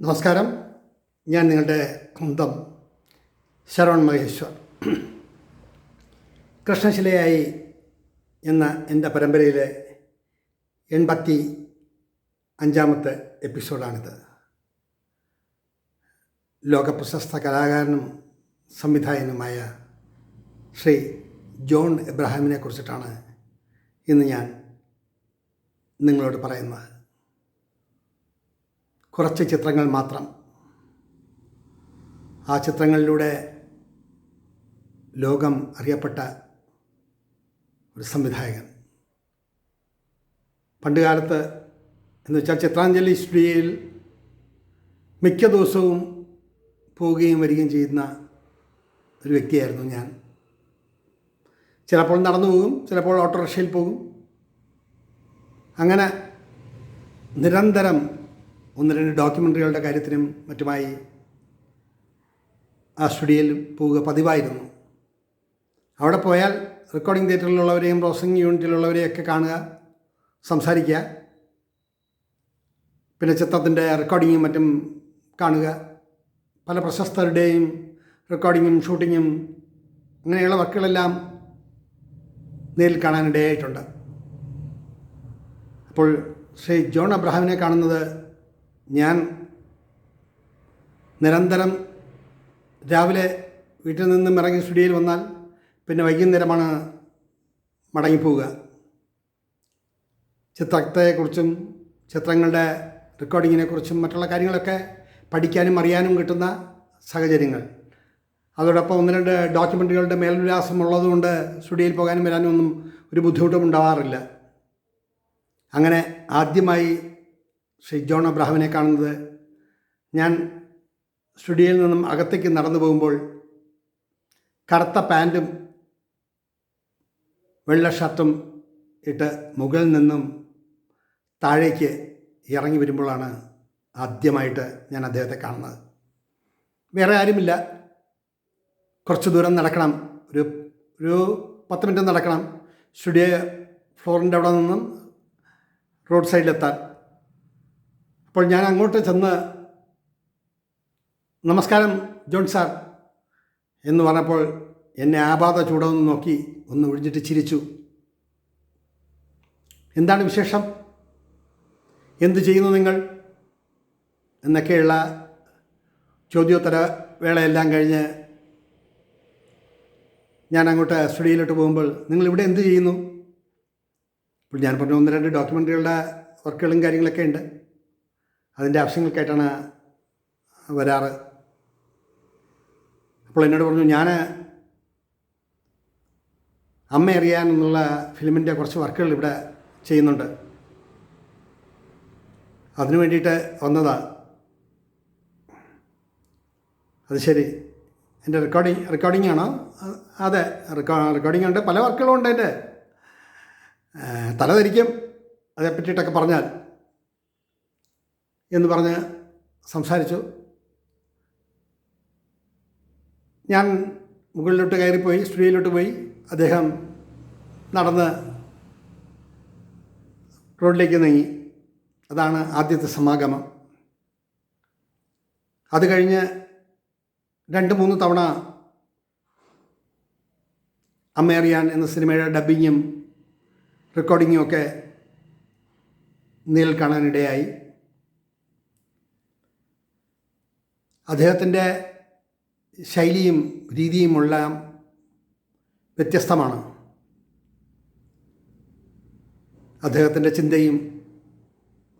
നമസ്കാരം. ഞാൻ നിങ്ങളുടെ കുന്തം ശരവൺ മഹേശ്വർ. കൃഷ്ണശിലയായി എന്ന എന്റെ പരമ്പരയിലെ എൺപത്തി അഞ്ചാമത്തെ എപ്പിസോഡാണിത്. ലോകപ്രശസ്ത കലാകാരനും സംവിധായകനുമായ ശ്രീ ജോൺ എബ്രഹാമിനെ കുറിച്ചിട്ടാണ് ഇന്ന് ഞാൻ നിങ്ങളോട് പറയുന്നത്. കുറച്ച് ചിത്രങ്ങൾ മാത്രം. ആ ചിത്രങ്ങളിലൂടെ ലോകം അറിയപ്പെട്ട ഒരു സംവിധായകൻ. പണ്ടുകാലത്ത് എന്ന് വെച്ചാൽ ചിത്രാഞ്ജലി സ്റ്റുഡിയോയിൽ മിക്ക ദിവസവും പോവുകയും വരികയും ചെയ്യുന്ന ഒരു വ്യക്തിയായിരുന്നു ഞാൻ. ചിലപ്പോൾ നടന്നു പോകും ചിലപ്പോൾ ഓട്ടോറിക്ഷയിൽ പോകും. അങ്ങനെ നിരന്തരം ഒന്ന് രണ്ട് ഡോക്യുമെന്ററികളുടെ കാര്യത്തിനും മറ്റുമായി ആ സ്റ്റുഡിയോയിൽ പോവുക പതിവായിരുന്നു. അവിടെ പോയാൽ റെക്കോർഡിംഗ് തിയേറ്ററിലുള്ളവരെയും പ്രോസസിംഗ് യൂണിറ്റിലുള്ളവരെയൊക്കെ കാണുക സംസാരിക്കുക പിന്നെ ചിത്രത്തിന്റെ റെക്കോർഡിങ്ങും മറ്റും കാണുക പല പ്രശസ്തരുടെയും റെക്കോർഡിങ്ങും ഷൂട്ടിങ്ങും അങ്ങനെയുള്ള വർക്കുകളെല്ലാം നേരിൽ കാണാനിടയായിട്ടുണ്ട്. അപ്പോൾ ശ്രീ ജോൺ അബ്രഹാമിനെ കാണുന്നത് ഞാൻ നിരന്തരം രാവിലെ വീട്ടിൽ നിന്നും ഇറങ്ങി സ്റ്റുഡിയോയിൽ വന്നാൽ പിന്നെ വൈകുന്നേരമാണ് മടങ്ങിപ്പോവുക. ചിത്രത്തെക്കുറിച്ചും ചിത്രങ്ങളുടെ റെക്കോർഡിങ്ങിനെക്കുറിച്ചും മറ്റുള്ള കാര്യങ്ങളൊക്കെ പഠിക്കാനും അറിയാനും കിട്ടുന്ന സാഹചര്യങ്ങൾ. അതോടൊപ്പം ഒന്ന് രണ്ട് ഡോക്യുമെന്ററികളുടെ മേൽവിലാസം ഉള്ളതുകൊണ്ട് സ്റ്റുഡിയോയിൽ പോകാനും വരാനും ഒന്നും ഒരു ബുദ്ധിമുട്ടും ഉണ്ടാവാറില്ല. അങ്ങനെ ആദ്യമായി ശ്രീ ജോൺ അബ്രാഹമിനെ കാണുന്നത്. ഞാൻ സ്റ്റുഡിയോയിൽ നിന്നും അകത്തേക്ക് നടന്നു പോകുമ്പോൾ കറുത്ത പാന്റും വെള്ള ഷർട്ടും ഇട്ട് മുകളിൽ നിന്നും താഴേക്ക് ഇറങ്ങി വരുമ്പോഴാണ് ആദ്യമായിട്ട് ഞാൻ അദ്ദേഹത്തെ കാണുന്നത്. വേറെ ആരുമില്ല. കുറച്ച് ദൂരം നടക്കണം. ഒരു ഒരു പത്ത് മിനിറ്റ് നടക്കണം. സ്റ്റുഡിയോ ഫ്ലോറിന്റെ അവിടെ നിന്നും റോഡ് സൈഡിലെത്താൻ. അപ്പോൾ ഞാൻ അങ്ങോട്ട് ചെന്ന് നമസ്കാരം ജോൺ സാർ. എന്ന് പറഞ്ഞപ്പോൾ എന്നെ ആപാത ചൂടൊന്ന് നോക്കി ഒന്ന് ഒഴിഞ്ഞിട്ട് ചിരിച്ചു. എന്താണ് വിശേഷം? എന്ത് ചെയ്യുന്നു നിങ്ങൾ? എന്നൊക്കെയുള്ള ചോദ്യോത്തര വേളയെല്ലാം കഴിഞ്ഞ് ഞാൻ അങ്ങോട്ട് സ്റ്റുഡിയോയിലോട്ട് പോകുമ്പോൾ നിങ്ങൾ ഇവിടെ എന്ത് ചെയ്യുന്നു? ഇപ്പോൾ ഞാൻ പറഞ്ഞു ഒന്ന് രണ്ട് ഡോക്യുമെന്ററികളുടെ വർക്കുകളും കാര്യങ്ങളൊക്കെ ഉണ്ട്. അതിന്റെ ആവശ്യങ്ങൾക്കായിട്ടാണ് വരാറ്. അപ്പോൾ എന്നോട് പറഞ്ഞു ഞാൻ അമ്മ അറിയാൻ എന്നുള്ള ഫിലിമിന്റെ കുറച്ച് വർക്കുകൾ ഇവിടെ ചെയ്യുന്നുണ്ട്. അതിനു വേണ്ടിയിട്ട് വന്നതാ. അത് ശരി. എന്റെ റെക്കോർഡിങ് റെക്കോർഡിംഗ് ആണോ? അതെ റെക്കോ റെക്കോർഡിംഗ് ഉണ്ട്. പല വർക്കുകളും ഉണ്ട് എന്റെ തലതിരിക്കും. അതേ പറ്റിയിട്ടൊക്കെ പറഞ്ഞാൽ. എന്ന് പറഞ്ഞ് സംസാരിച്ചു. ഞാൻ മുകളിലോട്ട് കയറിപ്പോയി സ്റ്റുഡിയോയിലോട്ട് പോയി. അദ്ദേഹം നടന്ന് റോഡിലേക്ക് നീങ്ങി. അതാണ് ആദ്യത്തെ സമാഗമം. അത് കഴിഞ്ഞ് രണ്ട് മൂന്ന് തവണ അമ്മേറിയാൻ എന്ന സിനിമയുടെ ഡബ്ബിങ്ങും റെക്കോർഡിങ്ങും ഒക്കെ നേരിൽ കാണാനിടയായി അദ്ദേഹത്തിന്റെ ശൈലിയും രീതിയുമുള്ള വ്യത്യസ്തമാണ്. അദ്ദേഹത്തിന്റെ ചിന്തയും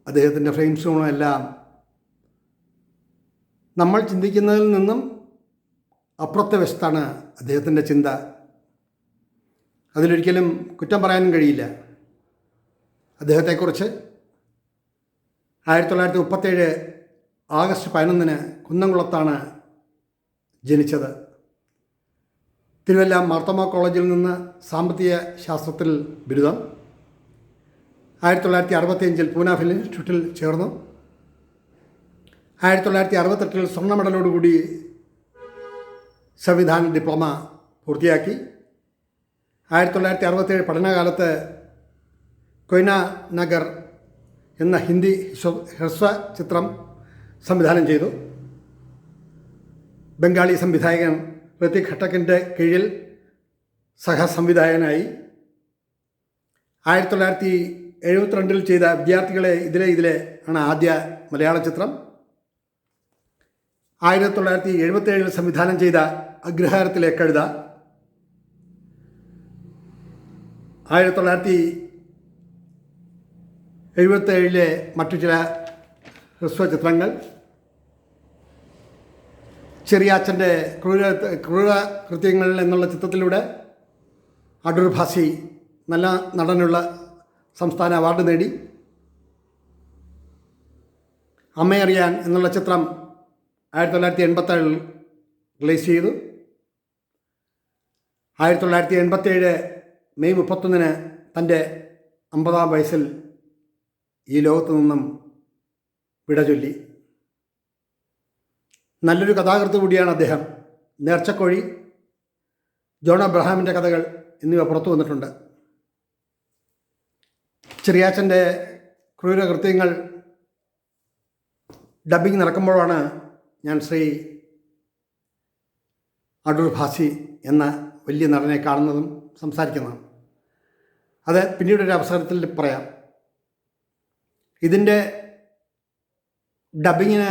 അദ്ദേഹത്തിന്റെ ഫ്രെയിംസും എല്ലാം നമ്മൾ ചിന്തിക്കുന്നതിൽ നിന്നും അപ്പുറത്തെ വശത്താണ് അദ്ദേഹത്തിന്റെ ചിന്ത. അതിലൊരിക്കലും കുറ്റം പറയാനും കഴിയില്ല. അദ്ദേഹത്തെക്കുറിച്ച് ആയിരത്തി തൊള്ളായിരത്തി മുപ്പത്തേഴ് ആഗസ്റ്റ് പതിനൊന്നിന് കുന്നംകുളത്താണ് ജനിച്ചത്. തിരുവല്ല മാർത്തോമ കോളേജിൽ നിന്ന് സാമ്പത്തിക ശാസ്ത്രത്തിൽ ബിരുദം. ആയിരത്തി തൊള്ളായിരത്തി അറുപത്തിയഞ്ചിൽ പൂന ഫിലിം ഇൻസ്റ്റിറ്റ്യൂട്ടിൽ ചേർന്നു. ആയിരത്തി തൊള്ളായിരത്തി അറുപത്തെട്ടിൽ സ്വർണ മെഡലോടുകൂടി സംവിധാന ഡിപ്ലോമ പൂർത്തിയാക്കി. ആയിരത്തി തൊള്ളായിരത്തി അറുപത്തേഴ് പഠനകാലത്ത് കൊയ്ന നഗർ എന്ന ഹിന്ദി ഹ്രസ്വ ചിത്രം സംവിധാനം ചെയ്തു. ബംഗാളി സംവിധായകൻ ഋതിക് ഘട്ടക്കിന്റെ കീഴിൽ സഹസംവിധായകനായി ആയിരത്തി തൊള്ളായിരത്തി എഴുപത്തിരണ്ടിൽ ചെയ്ത വിദ്യാർത്ഥികളെ ഇതിലെ ഇതിലെ ആണ് ആദ്യ മലയാള ചിത്രം. ആയിരത്തി തൊള്ളായിരത്തി എഴുപത്തേഴിൽ സംവിധാനം ചെയ്ത അഗ്രഹാരത്തിലെ കഴുത ആയിരത്തി തൊള്ളായിരത്തി എഴുപത്തേഴിലെ മറ്റു ചില ഹ്രസ്വ ചിത്രങ്ങൾ ചെറിയാച്ചന്റെ ക്രൂര ക്രൂര കൃത്യങ്ങൾ എന്നുള്ള ചിത്രത്തിലൂടെ അടൂർ ഭാസി നല്ല നടനുള്ള സംസ്ഥാന അവാർഡ് നേടി. അമ്മയറിയാൻ എന്നുള്ള ചിത്രം ആയിരത്തി തൊള്ളായിരത്തി എൺപത്തേഴിൽ റിലീസ് ചെയ്തു. ആയിരത്തി തൊള്ളായിരത്തി എൺപത്തേഴ് മെയ് മുപ്പത്തൊന്നിന് തന്റെ അമ്പതാം വയസ്സിൽ ഈ ലോകത്തു നിന്നും വിട ചൊല്ലി. നല്ലൊരു കഥാകൃത്ത് കൂടിയാണ് അദ്ദേഹം. നേർച്ചക്കോഴി ജോൺ അബ്രഹാമിന്റെ കഥകൾ എന്നിവ പുറത്തു വന്നിട്ടുണ്ട്. ചെറിയാച്ചന്റെ ക്രൂരകൃത്യങ്ങൾ ഡബിങ് നടക്കുമ്പോഴാണ് ഞാൻ ശ്രീ അടൂർ ഭാസി എന്ന വലിയ നടനെ കാണുന്നതും സംസാരിക്കുന്നതും. അത് പിന്നീടൊരു അവസരത്തിൽ പറയാം. ഇതിന്റെ ഡബിങ്ങിന്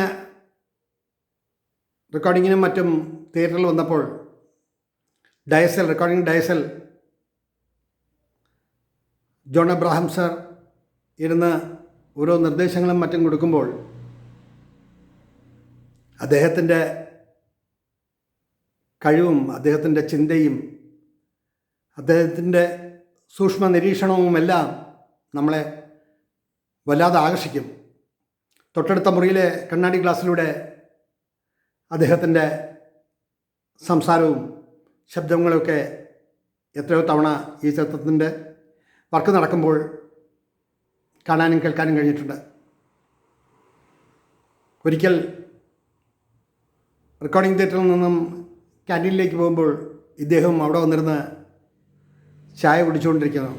റെക്കോർഡിങ്ങിനും മറ്റും തിയേറ്ററിൽ വന്നപ്പോൾ ഡയസൽ റെക്കോർഡിംഗ് ഡയസൽ ജോൺ അബ്രാഹാം സർ ഇരുന്ന് ഓരോ നിർദ്ദേശങ്ങളും മറ്റും കൊടുക്കുമ്പോൾ അദ്ദേഹത്തിന്റെ കഴിവും അദ്ദേഹത്തിന്റെ ചിന്തയും അദ്ദേഹത്തിന്റെ സൂക്ഷ്മ നിരീക്ഷണവുമെല്ലാം നമ്മളെ വല്ലാതെ ആകർഷിക്കും. തൊട്ടടുത്ത മുറിയിലെ കണ്ണാടി ഗ്ലാസ്സിലൂടെ അദ്ദേഹത്തിന്റെ സംസാരവും ശബ്ദങ്ങളൊക്കെ എത്രയോ തവണ ഈ ചിത്രത്തിന്റെ വർക്ക് നടക്കുമ്പോൾ കാണാനും കേൾക്കാനും കഴിഞ്ഞിട്ടുണ്ട്. ഒരിക്കൽ റെക്കോർഡിംഗ് തിയേറ്ററിൽ നിന്നും ക്യാന്റീനിലേക്ക് പോകുമ്പോൾ ഇദ്ദേഹം അവിടെ വന്നിരുന്ന് ചായ കുടിച്ചുകൊണ്ടിരിക്കുന്നു.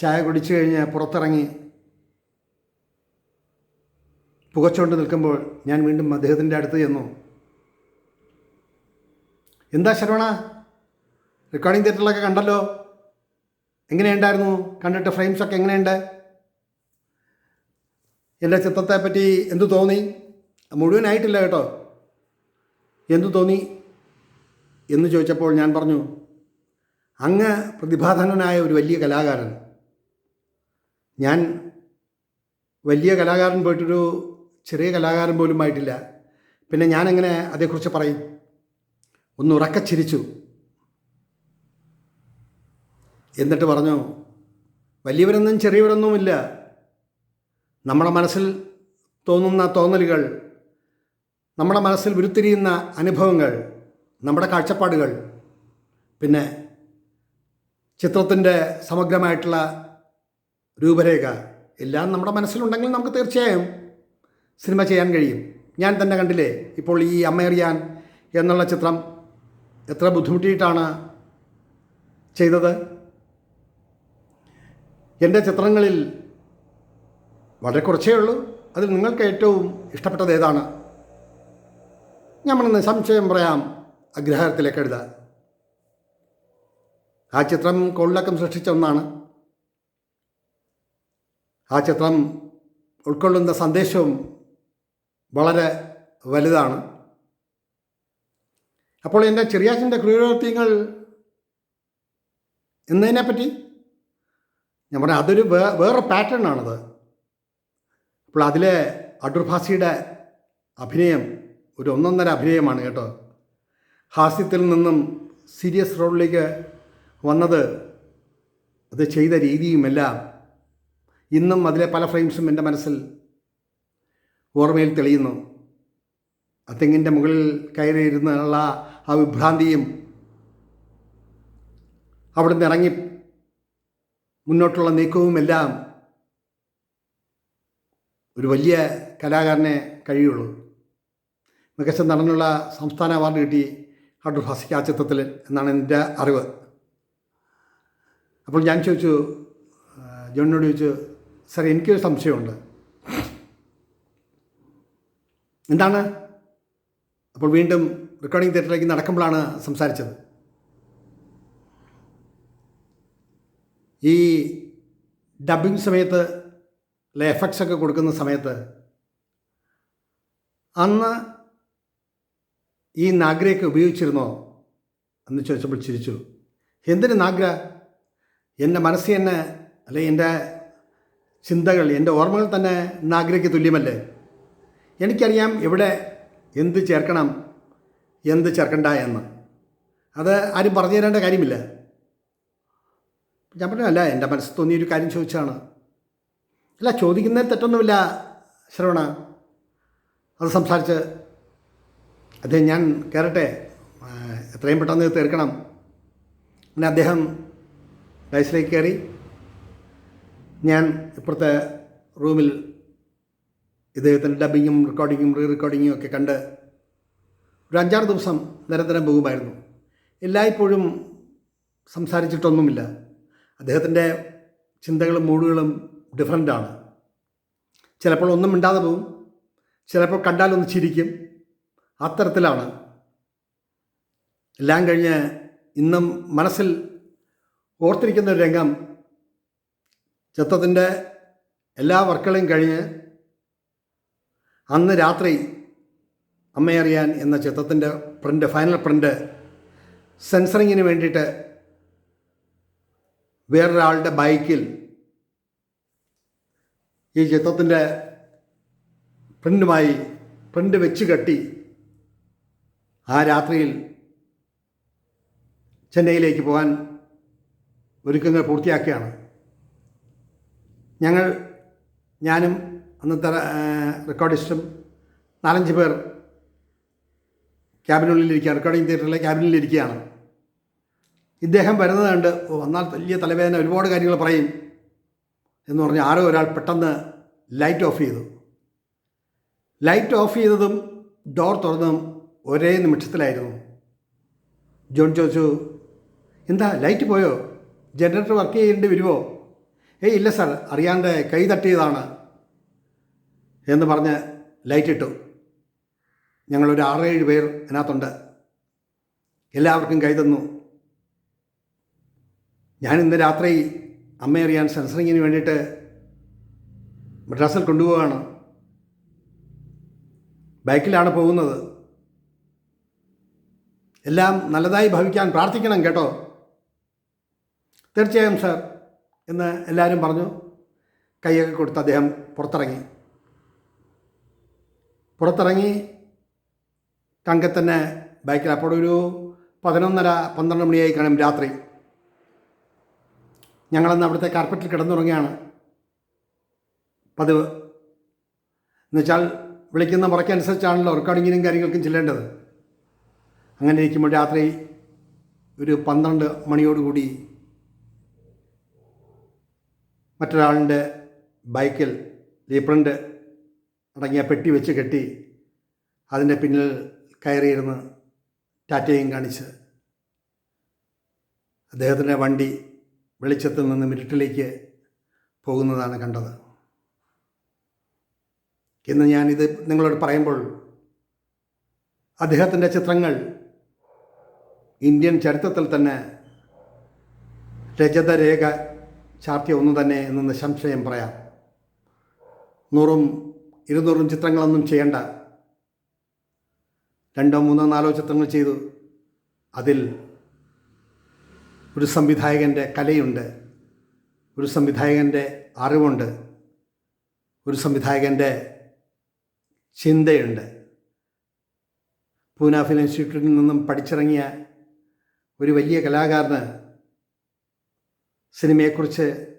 ചായ കുടിച്ചു കഴിഞ്ഞ് പുറത്തിറങ്ങി പുകച്ചുകൊണ്ട് നിൽക്കുമ്പോൾ ഞാൻ വീണ്ടും അദ്ദേഹത്തിന്റെ അടുത്ത് ചെന്നു. എന്താ ശരവണ? റെക്കോർഡിംഗ് തിയേറ്ററിലൊക്കെ കണ്ടല്ലോ? എങ്ങനെയുണ്ടായിരുന്നു? കണ്ടിട്ട് ഫ്രെയിംസൊക്കെ എങ്ങനെയുണ്ട്? എന്റെ ചിത്രത്തെ പറ്റി എന്തു തോന്നി? മുഴുവനായിട്ടില്ല കേട്ടോ. എന്തു തോന്നി? എന്ന് ചോദിച്ചപ്പോൾ ഞാൻ പറഞ്ഞു അങ്ങ് പ്രതിഭാധനനായ ഒരു വലിയ കലാകാരൻ. ഞാൻ വലിയ കലാകാരൻ പോയിട്ടൊരു ചെറിയ കലാകാരൻ പോലും ആയിട്ടില്ല. പിന്നെ ഞാനെങ്ങനെ അതേക്കുറിച്ച് പറയും. ഒന്ന് ഉറക്ക ചിരിച്ചു. എന്നിട്ട് പറഞ്ഞു വലിയവരൊന്നും ചെറിയവരൊന്നുമില്ല. നമ്മുടെ മനസ്സിൽ തോന്നുന്ന തോന്നലുകൾ നമ്മുടെ മനസ്സിൽ ഉരുത്തിരിയുന്ന അനുഭവങ്ങൾ നമ്മുടെ കാഴ്ചപ്പാടുകൾ പിന്നെ ചിത്രത്തിന്റെ സമഗ്രമായിട്ടുള്ള രൂപരേഖ എല്ലാം നമ്മുടെ മനസ്സിലുണ്ടെങ്കിൽ നമുക്ക് തീർച്ചയായും സിനിമ ചെയ്യാൻ കഴിയും. ഞാൻ തന്നെ കണ്ടില്ലേ? ഇപ്പോൾ ഈ അമ്മയറിയാൻ എന്നുള്ള ചിത്രം എത്ര ബുദ്ധിമുട്ടിയിട്ടാണ് ചെയ്തത്? എന്റെ ചിത്രങ്ങളിൽ വളരെ കുറച്ചേ ഉള്ളൂ. അതിൽ നിങ്ങൾക്ക് ഏറ്റവും ഇഷ്ടപ്പെട്ടത് ഏതാണ്? നമ്മൾ സംശയം പറയാം. അഗ്രഹാരത്തിലേക്ക് എഴുത. ആ ചിത്രം കൊള്ളക്കം സൃഷ്ടിച്ച ഒന്നാണ്. ആ ചിത്രം ഉൾക്കൊള്ളുന്ന സന്ദേശവും വളരെ വലുതാണ്. അപ്പോൾ എന്റെ ചെറിയാച്ചന്റെ ക്രൂരകൃത്യങ്ങൾ എന്നതിനെപ്പറ്റി ഞാൻ പറഞ്ഞ അതൊരു വേ വേറെ പാറ്റേൺ ആണത്. അപ്പോൾ അതിലെ അടൂർഭാസിയുടെ അഭിനയം ഒരു ഒന്നൊന്നര അഭിനയമാണ് കേട്ടോ. ഹാസ്യത്തിൽ നിന്നും സീരിയസ് റോളിലേക്ക് വന്നത് അത് ചെയ്ത രീതിയുമെല്ലാം ഇന്നും അതിലെ പല ഫ്രെയിംസും എന്റെ മനസ്സിൽ ഓർമ്മയിൽ തെളിയുന്നു. തെങ്ങിന്റെ മുകളിൽ കയറിയിരുന്നുള്ള ആ വിഭ്രാന്തിയും അവിടുന്ന് ഇറങ്ങി മുന്നോട്ടുള്ള നീക്കവുമെല്ലാം ഒരു വലിയ കലാകാരനെ കഴിയുള്ളൂ. മികച്ച നടനുള്ള സംസ്ഥാന അവാർഡ് കിട്ടി അടൂർ ഹസിക്ക് ആ ചിത്രത്തിൽ എന്നാണ് എന്റെ അറിവ്. അപ്പോൾ ഞാൻ ചോദിച്ചു ജോണിനോട് ചോദിച്ചു സാർ എനിക്കൊരു സംശയമുണ്ട്. എന്താണ്? അപ്പോൾ വീണ്ടും റെക്കോർഡിംഗ് തിയേറ്ററിലേക്ക് നടക്കുമ്പോഴാണ് സംസാരിച്ചത്. ഈ ഡബിങ് സമയത്ത് അല്ലെ എഫക്ട്സ് ഒക്കെ കൊടുക്കുന്ന സമയത്ത് അന്ന് ഈ നാഗ്രയൊക്കെ ഉപയോഗിച്ചിരുന്നോ? എന്ന് ചോദിച്ചപ്പോൾ ചിരിച്ചു. എന്തിന് നാഗ്ര? എന്റെ മനസ്സിൽ തന്നെ അല്ലെ എന്റെ ചിന്തകൾ എന്റെ ഓർമ്മകൾ തന്നെ നാഗ്രയ്ക്ക് തുല്യമല്ലേ? എനിക്കറിയാം എവിടെ എന്ത് ചേർക്കണം എന്ത് ചേർക്കണ്ട എന്ന്. അത് ആരും പറഞ്ഞു തരേണ്ട കാര്യമില്ല. ഞാൻ പറഞ്ഞു അല്ല എന്റെ മനസ്സിൽ തോന്നിയൊരു കാര്യം ചോദിച്ചാണ് അല്ല ചോദിക്കുന്നതിൽ തെറ്റൊന്നുമില്ല ശ്രവണ. അത് സംസാരിച്ച് അദ്ദേഹം ഞാൻ കയറട്ടെ എത്രയും പെട്ടെന്ന് തീർക്കണം. പിന്നെ അദ്ദേഹം ഡൈസിലേക്ക് കയറി. ഞാൻ ഇപ്പുറത്തെ റൂമിൽ ഇദ്ദേഹത്തിന്റെ ഡബിങ്ങും റെക്കോർഡിങ്ങും റീ റെക്കോർഡിങ്ങും ഒക്കെ കണ്ട് ഒരു അഞ്ചാറ് ദിവസം നിരന്തരം പോകുമായിരുന്നു. എല്ലായ്പ്പോഴും സംസാരിച്ചിട്ടൊന്നുമില്ല. അദ്ദേഹത്തിന്റെ ചിന്തകളും മൂടുകളും ഡിഫറന്റാണ് ചിലപ്പോൾ ഒന്നും മിണ്ടാതെ പോകും. ചിലപ്പോൾ കണ്ടാൽ ഒന്ന് ചിരിക്കും. അത്തരത്തിലാണ്. എല്ലാം കഴിഞ്ഞ് ഇന്നും മനസ്സിൽ ഓർത്തിരിക്കുന്ന ഒരു രംഗം ചിത്രത്തിന്റെ എല്ലാ വർക്കുകളും കഴിഞ്ഞ് അന്ന് രാത്രി അമ്മയറിയാൻ എന്ന ചിത്രത്തിന്റെ പ്രിന്റ് ഫൈനൽ പ്രിന്റ് സെൻസറിങ്ങിന് വേണ്ടിയിട്ട് വേറൊരാളുടെ ബൈക്കിൽ ഈ ചിത്രത്തിന്റെ പ്രിന്റുമായി പ്രിന്റ് വെച്ച് കെട്ടി ആ രാത്രിയിൽ ചെന്നൈയിലേക്ക് പോകാൻ ഒരുക്കങ്ങൾ പൂർത്തിയാക്കുകയാണ് ഞങ്ങൾ ഞാനും അന്നത്തെ റെക്കോർഡിസ്റ്റും നാലഞ്ച് പേർ ക്യാബിനുള്ളിലിരിക്കുക റെക്കോർഡിംഗ് തിയേറ്ററിലെ ക്യാബിനിലിരിക്കുകയാണ് ഇദ്ദേഹം വരുന്നത് കണ്ട് വന്നാൽ വലിയ തലവേദന ഒരുപാട് കാര്യങ്ങൾ പറയും എന്ന് പറഞ്ഞ് ആരോ ഒരാൾ പെട്ടെന്ന് ലൈറ്റ് ഓഫ് ചെയ്തു. ലൈറ്റ് ഓഫ് ചെയ്തതും ഡോർ തുറന്നതും ഒരേ നിമിഷത്തിലായിരുന്നു. ജോൺ ചോദിച്ചു എന്താ ലൈറ്റ് പോയോ? ജനറേറ്റർ വർക്ക് ചെയ്യേണ്ടി വരുമോ ഏയ് ഇല്ല സാർ അറിയാണ്ട് കൈ തട്ടിയതാണ്. എന്ന് പറഞ്ഞ് ലൈറ്റ് ഇട്ടു. ഞങ്ങളൊരു ആറേഴ് പേർ അതിനകത്തുണ്ട്. എല്ലാവർക്കും കൈതന്നു ഞാൻ ഇന്ന് രാത്രി അമ്മയെ അറിയാൻ സെൻസറിങ്ങിന് വേണ്ടിയിട്ട് മദ്രാസിൽ കൊണ്ടുപോവുകയാണ്. ബൈക്കിലാണ് പോകുന്നത്. എല്ലാം നല്ലതായി ഭവിക്കാൻ പ്രാർത്ഥിക്കണം കേട്ടോ. തീർച്ചയായും സാർ എന്ന് എല്ലാവരും പറഞ്ഞു. കൈയൊക്കെ കൊടുത്ത് അദ്ദേഹം പുറത്തിറങ്ങി. പുറത്തിറങ്ങി തങ്കത്തന്നെ ബൈക്കിൽ അപ്പോൾ ഒരു പതിനൊന്നര പന്ത്രണ്ട് മണിയായി കാണും രാത്രി. ഞങ്ങളന്ന് അവിടുത്തെ കാർപ്പറ്റിൽ കിടന്നുറങ്ങുകയാണ്. പതിവ്. എന്നുവെച്ചാൽ വിളിക്കുന്ന മുറയ്ക്കനുസരിച്ചാണല്ലോ റെക്കോർഡിങ്ങിനും കാര്യങ്ങൾക്കും ചെല്ലേണ്ടത്. അങ്ങനെ ഇരിക്കുമ്പോൾ രാത്രി ഒരു പന്ത്രണ്ട് മണിയോടുകൂടി മറ്റൊരാളിന്റെ ബൈക്കിൽ ലീപ്രണ്ട് അടങ്ങിയ പെട്ടി വെച്ച് കെട്ടി അതിന്റെ പിന്നിൽ കയറിയിരുന്ന് ടാറ്റയും കാണിച്ച് അദ്ദേഹത്തിന്റെ വണ്ടി വെളിച്ചത്തിൽ നിന്ന് ഇരുട്ടിലേക്ക് പോകുന്നതാണ് കണ്ടത്. ഇന്ന് ഞാനിത് നിങ്ങളോട് പറയുമ്പോൾ അദ്ദേഹത്തിന്റെ ചിത്രങ്ങൾ ഇന്ത്യൻ ചരിത്രത്തിൽ തന്നെ രജതരേഖ ചാർത്തിയ ഒന്ന് തന്നെ എന്ന് സംശയം പറയാം. നൂറും ഇരുന്നൂറും ചിത്രങ്ങളൊന്നും ചെയ്യണ്ട. രണ്ടോ മൂന്നോ നാലോ ചിത്രങ്ങൾ ചെയ്തു. അതിൽ ഒരു സംവിധായകന്റെ കലയുണ്ട്. ഒരു സംവിധായകന്റെ അറിവുണ്ട്. ഒരു സംവിധായകന്റെ ചിന്തയുണ്ട്. പൂന ഫിലിം ഇൻസ്റ്റിറ്റ്യൂട്ടിൽ നിന്നും പഠിച്ചിറങ്ങിയ ഒരു വലിയ കലാകാരന് സിനിമയെക്കുറിച്ച്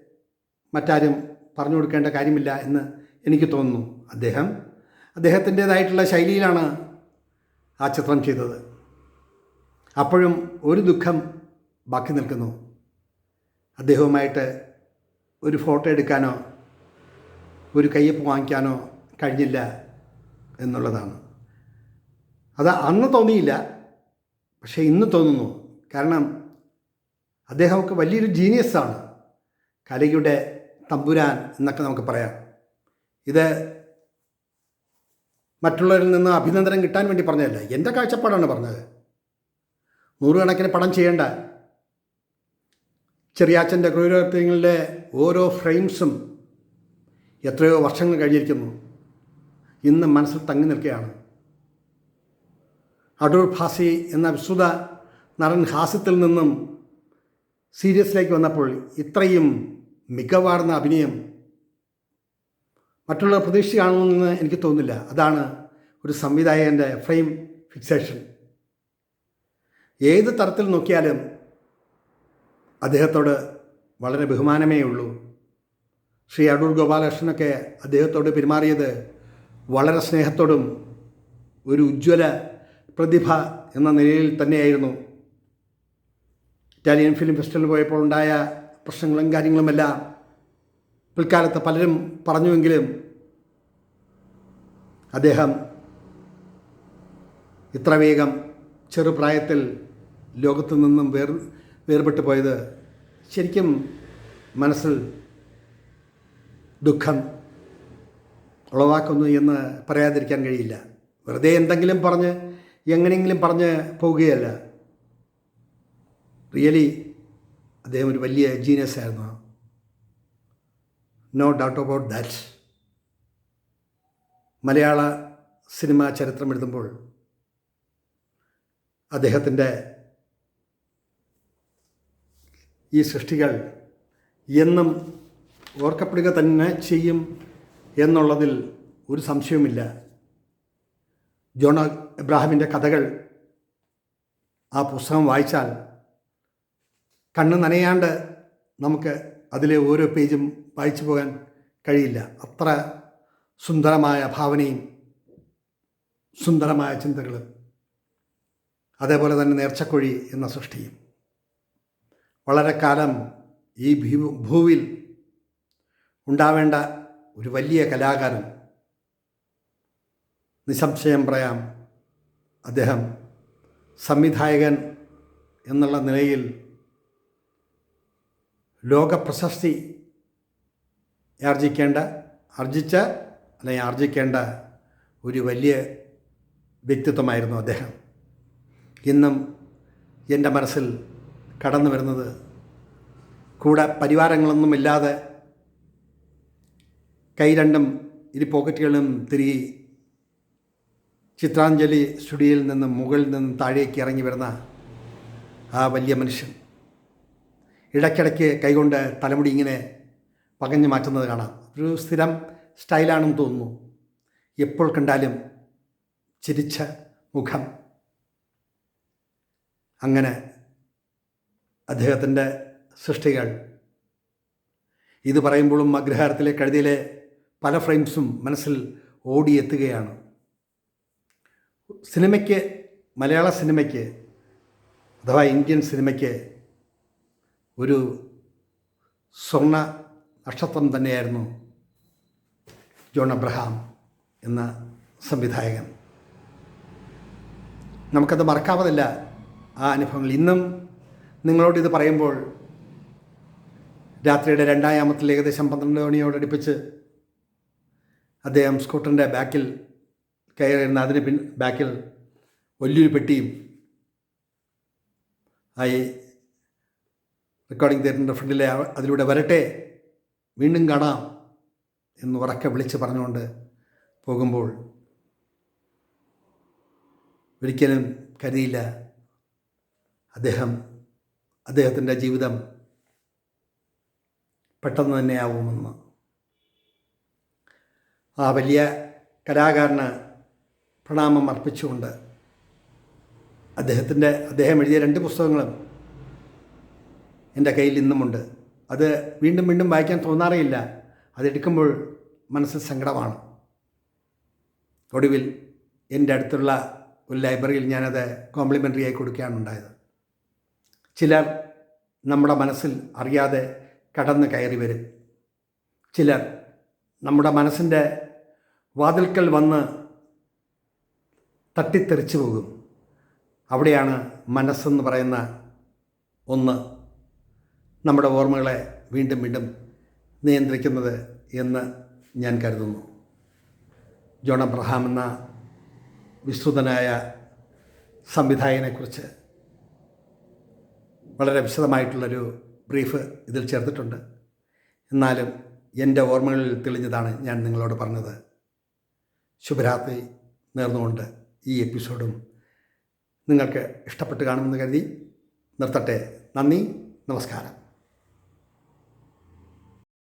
മറ്റാരും പറഞ്ഞു കൊടുക്കേണ്ട കാര്യമില്ല എന്ന് എനിക്ക് തോന്നുന്നു. അദ്ദേഹം അദ്ദേഹത്തിന്റേതായിട്ടുള്ള ശൈലിയിലാണ് ആ ചിത്രം ചെയ്തത്. അപ്പോഴും ഒരു ദുഃഖം ബാക്കി നിൽക്കുന്നു. അദ്ദേഹവുമായിട്ട് ഒരു ഫോട്ടോ എടുക്കാനോ ഒരു കയ്യപ്പ് വാങ്ങിക്കാനോ കഴിഞ്ഞില്ല എന്നുള്ളതാണ്. അത് അന്ന് തോന്നിയില്ല പക്ഷേ ഇന്ന് തോന്നുന്നു. കാരണം അദ്ദേഹമൊക്കെ വലിയൊരു ജീനിയസാണ് കലയുടെ തമ്പുരാൻ എന്നൊക്കെ നമുക്ക് പറയാം. ഇത് മറ്റുള്ളവരിൽ നിന്ന് അഭിനന്ദനം കിട്ടാൻ വേണ്ടി പറഞ്ഞതല്ല. എന്റെ കാഴ്ചപ്പാടാണ് പറഞ്ഞത്. നൂറുകണക്കിന് പടം ചെയ്യേണ്ട ചെറിയാച്ചന്റെ ക്രൂരകൃത്യങ്ങളുടെ ഓരോ ഫ്രെയിംസും എത്രയോ വർഷങ്ങൾ കഴിഞ്ഞിരിക്കുന്നു. ഇന്ന് മനസ്സിൽ തങ്ങി നിൽക്കുകയാണ്. അടൂർ ഭാസി എന്ന വിശ്രുത നടൻ ഹാസ്യത്തിൽ നിന്നും സീരിയസിലേക്ക് വന്നപ്പോൾ ഇത്രയും മികവാർന്ന അഭിനയം മറ്റുള്ളവർ പ്രതീക്ഷിച്ച് കാണുമെന്ന് എനിക്ക് തോന്നുന്നില്ല. അതാണ് ഒരു സംവിധായകന്റെ ഫ്രെയിം ഫിക്സേഷൻ ഏത് തരത്തിൽ നോക്കിയാലും അദ്ദേഹത്തോട് വളരെ ബഹുമാനമേ ഉള്ളൂ. ശ്രീ അടൂർ ഗോപാലകൃഷ്ണനൊക്കെ അദ്ദേഹത്തോട് പെരുമാറിയത് വളരെ സ്നേഹത്തോടും ഒരു ഉജ്ജ്വല പ്രതിഭ എന്ന നിലയിൽ തന്നെയായിരുന്നു. ഇറ്റാലിയൻ ഫിലിം ഫെസ്റ്റിവലിൽ പോയപ്പോൾ ഉണ്ടായ പ്രശ്നങ്ങളും കാര്യങ്ങളുമെല്ലാം പിൽക്കാലത്ത് പലരും പറഞ്ഞുവെങ്കിലും അദ്ദേഹം ഇത്ര വേഗം ചെറുപ്രായത്തിൽ ലോകത്തു നിന്നും വേർ വേർപെട്ടു പോയത് ശരിക്കും മനസ്സിൽ ദുഃഖം ഉളവാക്കുന്നു എന്ന് പറയാതിരിക്കാൻ കഴിയില്ല. വെറുതെ എന്തെങ്കിലും പറഞ്ഞ് എങ്ങനെയെങ്കിലും പറഞ്ഞ് പോവുകയല്ല. റിയലി അദ്ദേഹം ഒരു വലിയ ജീനിയസ് ആയിരുന്നു. നോ ഡൗട്ട് അബൌട്ട് ദാറ്റ് മലയാള സിനിമാ ചരിത്രം എഴുതുമ്പോൾ അദ്ദേഹത്തിന്റെ ഈ സൃഷ്ടികൾ എന്നും ഓർക്കപ്പെടുക തന്നെ ചെയ്യും എന്നുള്ളതിൽ ഒരു സംശയവുമില്ല. ജോൺ എബ്രാഹിമിന്റെ കഥകൾ ആ പുസ്തകം വായിച്ചാൽ കണ്ണ് നനയാണ്ട് നമുക്ക് അതിലെ ഓരോ പേജും വായിച്ചു പോകാൻ കഴിയില്ല. അത്ര സുന്ദരമായ ഭാവനയും സുന്ദരമായ ചിന്തകളും. അതേപോലെ തന്നെ നേർച്ചക്കൊഴി എന്ന സൃഷ്ടിയും. വളരെ കാലം ഈ ഭൂവിൽ ഉണ്ടാവേണ്ട ഒരു വലിയ കലാകാരൻ നിസംശയം പറയാം അദ്ദേഹം സംവിധായകൻ എന്നുള്ള നിലയിൽ ലോകപ്രശസ്തി ആർജിക്കേണ്ട ആർജിച്ച അല്ലെങ്കിൽ ആർജിക്കേണ്ട ഒരു വലിയ വ്യക്തിത്വമായിരുന്നു അദ്ദേഹം. ഇന്നും എന്റെ മനസ്സിൽ കടന്നു വരുന്നത് കൂടെ പരിവാരങ്ങളൊന്നുമില്ലാതെ കൈ രണ്ടും ഇരു പോക്കറ്റുകളിലും തിരികെ ചിത്രാഞ്ജലി സ്റ്റുഡിയോയിൽ നിന്നും മുകളിൽ നിന്നും താഴേക്ക് ഇറങ്ങി വരുന്ന ആ വലിയ മനുഷ്യൻ. ഇടയ്ക്കിടയ്ക്ക് കൈകൊണ്ട് തലമുടി ഇങ്ങനെ പകഞ്ഞു മാറ്റുന്നത് കാണാം. ഒരു സ്ഥിരം സ്റ്റൈലാണെന്ന് തോന്നുന്നു. എപ്പോൾ കണ്ടാലും ചിരിച്ച മുഖം. അങ്ങനെ അദ്ദേഹത്തിന്റെ സൃഷ്ടികൾ. ഇത് പറയുമ്പോഴും അഗ്രഹാരത്തിലെ കഴുതിയിലെ പല ഫ്രെയിംസും മനസ്സിൽ ഓടിയെത്തുകയാണ്. സിനിമയ്ക്ക് മലയാള സിനിമയ്ക്ക് അഥവാ ഇന്ത്യൻ സിനിമയ്ക്ക് ഒരു സ്വർണ നക്ഷത്രം തന്നെയായിരുന്നു ജോൺ അബ്രഹാം എന്ന സംവിധായകൻ. നമുക്കത് മറക്കാവതല്ല. ആ അനുഭവങ്ങൾ. ഇന്നും നിങ്ങളോട് ഇത് പറയുമ്പോൾ രാത്രിയുടെ രണ്ടായാമത്തിൽ ഏകദേശം പന്ത്രണ്ട് മണിയോടടുപ്പിച്ച് അദ്ദേഹം സ്കൂട്ടറിന്റെ ബാക്കിൽ കയറിയിരുന്ന അതിന് പിൻ ബാക്കിൽ വലിയൊരു പെട്ടിയും ആയി റെക്കോർഡിംഗ് തിയേറ്ററിന്റെ ഫ്രണ്ടിലെ അതിലൂടെ വരട്ടെ വീണ്ടും കാണാം എന്ന് ഉറക്കെ വിളിച്ച് പറഞ്ഞുകൊണ്ട് പോകുമ്പോൾ ഒരിക്കലും കരുതിയില്ല. അദ്ദേഹം അദ്ദേഹത്തിന്റെ ജീവിതം പെട്ടെന്ന് തന്നെ ആവുമെന്ന് ആ വലിയ കലാകാരന് പ്രണാമം അർപ്പിച്ചുകൊണ്ട് അദ്ദേഹത്തിന്റെ അദ്ദേഹം എഴുതിയ രണ്ട് പുസ്തകങ്ങളും എന്റെ കയ്യിൽ ഇന്നുമുണ്ട്. അത് വീണ്ടും വീണ്ടും വായിക്കാൻ തോന്നാറേയില്ല. അതെടുക്കുമ്പോൾ മനസ്സിൽ സങ്കടമാണ്. ഒടുവിൽ എന്റെ അടുത്തുള്ള ഒരു ലൈബ്രറിയിൽ ഞാനത് കോംപ്ലിമെന്ററി ആയി കൊടുക്കുകയാണ് ഉണ്ടായത് ചിലർ നമ്മുടെ മനസ്സിൽ അറിയാതെ കടന്ന് കയറി വരും. ചിലർ നമ്മുടെ മനസ്സിന്റെ വാതിൽക്കൽ വന്ന് തട്ടിത്തെറിച്ചു പോകും. അവിടെയാണ് മനസ്സെന്ന് പറയുന്ന ഒന്ന് നമ്മുടെ ഓർമ്മകളെ വീണ്ടും വീണ്ടും നിയന്ത്രിക്കുന്നത് എന്ന് ഞാൻ കരുതുന്നു. ജോൺ അബ്രഹാം എന്ന വിസ്തൃതനായ സംവിധായകനെക്കുറിച്ച് വളരെ വിശദമായിട്ടുള്ളൊരു ബ്രീഫ് ഇതിൽ ചേർത്തിട്ടുണ്ട്. എന്നാലും എന്റെ ഓർമ്മകളിൽ തെളിഞ്ഞതാണ് ഞാൻ നിങ്ങളോട് പറഞ്ഞത്. ശുഭരാത്രി നേർന്നുകൊണ്ട് ഈ എപ്പിസോഡും നിങ്ങൾക്ക് ഇഷ്ടപ്പെട്ട് കാണുമെന്ന് കരുതി നിർത്തട്ടെ. നന്ദി നമസ്കാരം.